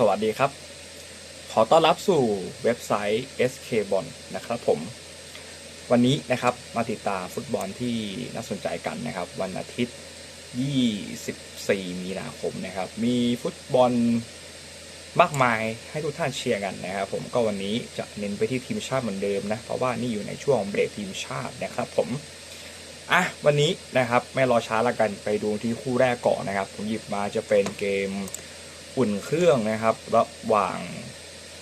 สวัสดีครับ ขอต้อนรับสู่เว็บไซต์ SK b o n นะครับผม วันนี้นะครับมาติดตามฟุตบอลที่น่าสนใจกันนะครับ วันอาทิตย์ 24 มีนาคมนะครับ มีฟุตบอลมากมายให้ทุกท่านเชียร์กันนะครับ ผมก็วันนี้จะเน้นไปที่ทีมชาติเหมือนเดิมนะ เพราะว่านี่อยู่ในช่วงเบรกทีมชาตินะครับ ผมอะวันนี้นะครับไม่รอช้าละกันไปดูที่คู่แรกก่อนนะครับ ผมหยิบมาจะเป็นเกม อุ่นเครื่องนะครับระหว่าง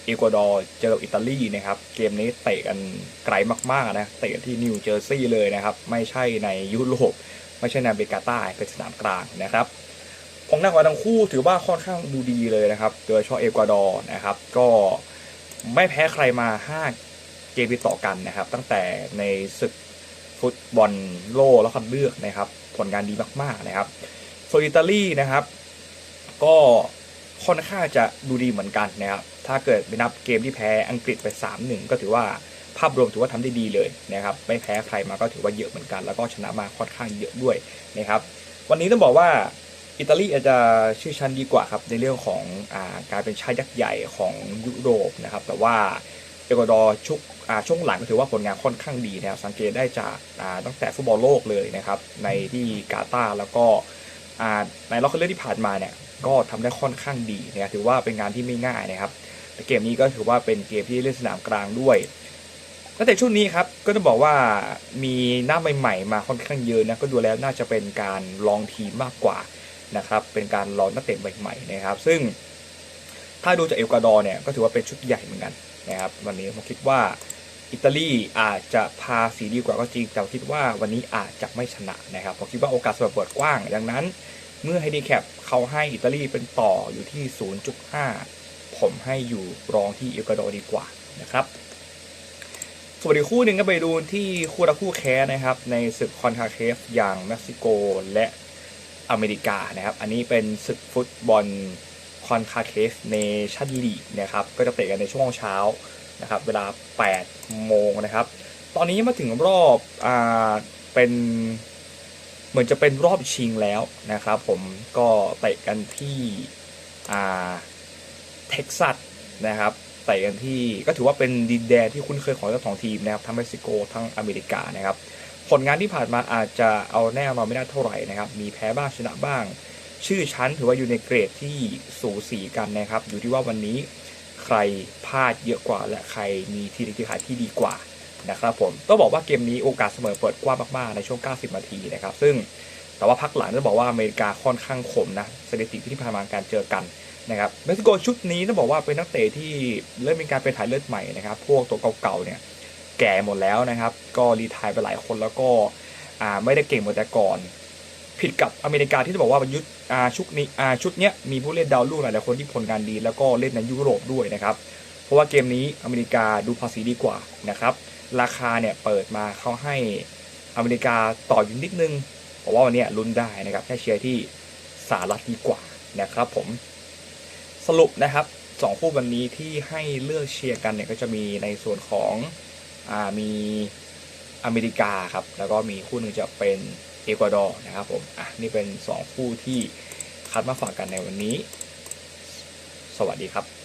เอกวาดอร์เจออิตาลีนะครับ เกมนี้เตะกันไกลมากๆนะเตะที่นิวเจอร์ซีย์เลยนะครับ ไม่ใช่ในยุโรปไม่ใช่ในอเมริกาใต้เป็นสนามกลางนะครับของนักว่าทั้งคู่ถือว่าค่อนข้างดูดีเลยนะครับโดยเฉพาะเอกวาดอร์นะครับ ก็ไม่แพ้ใครมา 5 เกมติดต่อกันนะครับ ตั้งแต่ในศึกฟุตบอลโลกแล้วคัดเลือกนะครับ ผลงานดีมากๆนะครับส่วนอิตาลีนะครับ ก็ ค่อนข้างจะดูดีเหมือนกันนะครับถ้าเกิดไปนับเกมที่แพ้อังกฤษไป 3-1 ก็ถือว่าภาพรวมถือว่าทำได้ดีเลยนะครับไม่แพ้ใครมาก็ถือว่าเยอะเหมือนกัน แล้วก็ชนะมาค่อนข้างเยอะด้วยนะครับวันนี้ต้องบอกว่าอิตาลีอาจจะชื่อชั้นดีกว่าครับในเรื่องของอาการเป็นชาติยักษ์ใหญ่ของยุโรปนะครับแต่ว่าเอกวาดอร์ชุกช่วงหลังก็ถือว่าผลงานค่อนข้างดีนะครับสังเกตได้จากตั้งแต่ฟุตบอลโลกเลยนะครับในที่กาตาร์แล้วก็ในรอบคัดเลือกที่ผ่านมาเนี่ย ก็ทำได้ค่อนข้างดีนะครับถือว่าเป็นงานที่ไม่ง่ายนะครับ แต่เกมนี้ก็ถือว่าเป็นเกมที่เล่นสนามกลางด้วยตั้งแต่ช่วงนี้ครับก็จะบอกว่ามีหน้าใหม่ๆมาค่อนข้างเยอะนะก็ดูแล้วน่าจะเป็นการลองทีมมากกว่านะครับเป็นการลองนักเตะใหม่ๆนะครับ ซึ่งถ้าดูจากเอลกวาดอร์เนี่ยก็ถือว่าเป็นชุดใหญ่เหมือนกันนะครับวันนี้ผมคิดว่าอิตาลีอาจจะพาสีดีกว่าก็จริงแต่คิดว่าวันนี้อาจจะไม่ชนะนะครับผมคิดว่าโอกาสสำหรับเปิดกว้าง ดังนั้น เมื่อให้ดีแคปเขาให้อิตาลีเป็นต่ออยู่ที่ 0.5 ผมให้อยู่รองที่เอกวาดอร์ดีกว่านะครับส่วัสดีคู่หนึ่งก็ไปดูที่คู่รักคู่แค้นะครับ ในศึกคอนคาเคฟอย่างเม็กซิโกและอเมริกานะครับ อันนี้เป็นศึกฟุตบอลคอนคาเคฟเนชั่นลีกนะครับ ก็จะเตะกันในช่วงเช้านะครับ เวลา 8 โมงนะครับ ตอนนี้มาถึงรอบอ่าเป็น เหมือนจะเป็นรอบชิงแล้วนะครับผมก็เตะกันที่อ่าเท็กซัสนะครับเตะกันที่ก็ถือว่าเป็นดินแดนที่คุ้นเคยของทั้งสองทีมนะครับทั้งเม็กซิโกทั้งอเมริกานะครับผลงานที่ผ่านมาอาจจะเอาแน่นอนไม่ได้เท่าไหร่นะครับมีแพ้บ้างชนะบ้าง ชื่อชั้นถือว่าอยู่ในเกรดที่สูสีกันนะครับ อยู่ที่ว่าวันนี้ใครพลาดเยอะกว่าและใครมีทีเด็ดทีขายที่ดีกว่า นะครับผมต้องบอกว่าเกมนี้โอกาสเสมอเปิดกว้างมากๆในช่วง 90 นาทีนะครับซึ่งแต่ว่าพักหลังต้องบอกว่าอเมริกาค่อนข้างขมนะสถิติที่ผ่านมาการเจอกันนะครับเม็กซิโกชุดนี้ต้องบอกว่าเป็นนักเตะที่เริ่มมีการเป็นถ่ายเลือดใหม่นะครับพวกตัวเก่าๆเนี่ยแก่หมดแล้วนะครับ ก็รีทายไปหลายคนแล้วก็ไม่ได้เก่งเหมือนแต่ก่อน ผิดกับอเมริกาที่จะบอกว่ายุทธอ่าชุดนี้ชุดเนี้ยมีผู้เล่นดาวรุ่งหลายคนที่ผลงานดี แล้วก็เล่นในยุโรปด้วยนะครับ ราะว่าเกมนี้อเมริกาดูภาษีดีกว่านะครับ ราคาเนี่ยเปิดมาเขาให้อเมริกาต่ออยู่นิดนึงผมว่าวันนี้ลุ้นได้นะครับแค่เชียร์ที่สหรัฐดีกว่านะครับผมสรุปนะครับสองคู่วันนี้ที่ให้เลือกเชียร์กันเนี่ยก็จะมีในส่วนของอมีอเมริกาครับแล้วก็มีคู่หนึ่งจะเป็นเอกวาดอร์นะครับผมอะนี่เป็น 2 คู่ที่คัดมาฝากกันในวันนี้ สวัสดีครับ